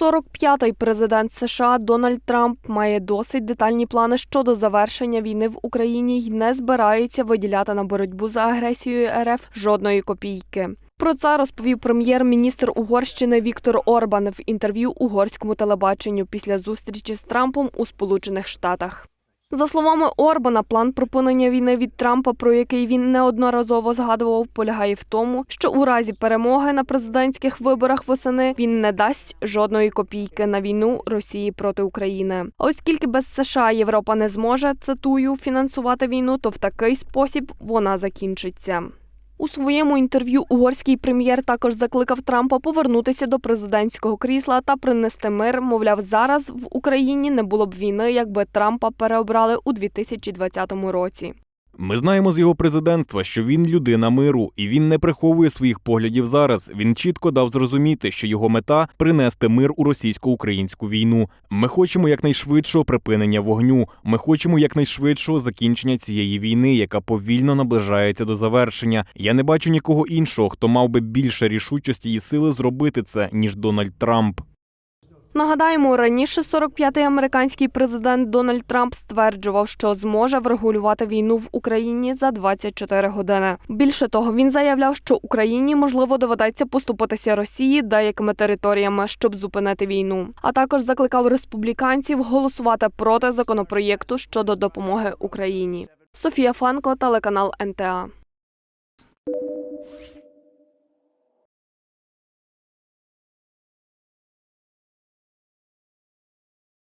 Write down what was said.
45-й президент США Дональд Трамп має досить детальні плани щодо завершення війни в Україні й не збирається виділяти на боротьбу за агресією РФ жодної копійки. Про це розповів прем'єр-міністр Угорщини Віктор Орбан в інтерв'ю угорському телебаченню після зустрічі з Трампом у Сполучених Штатах. За словами Орбана, план припинення війни від Трампа, про який він неодноразово згадував, полягає в тому, що у разі перемоги на президентських виборах восени він не дасть жодної копійки на війну Росії проти України. Оскільки без США Європа не зможе цитую фінансувати війну, то в такий спосіб вона закінчиться. У своєму інтерв'ю угорський прем'єр також закликав Трампа повернутися до президентського крісла та принести мир. Мовляв, зараз в Україні не було б війни, якби Трампа переобрали у 2020 році. Ми знаємо з його президентства, що він людина миру, і він не приховує своїх поглядів зараз. Він чітко дав зрозуміти, що його мета принести мир у російсько-українську війну. Ми хочемо якнайшвидшого припинення вогню. Ми хочемо якнайшвидшого закінчення цієї війни, яка повільно наближається до завершення. Я не бачу нікого іншого, хто мав би більше рішучості і сили зробити це ніж Дональд Трамп. Нагадаємо, раніше 45-й американський президент Дональд Трамп стверджував, що зможе врегулювати війну в Україні за 24 години. Більше того, він заявляв, що Україні можливо доведеться поступитися Росії деякими територіями, щоб зупинити війну. А також закликав республіканців голосувати проти законопроєкту щодо допомоги Україні. Софія Фанко, телеканал НТА.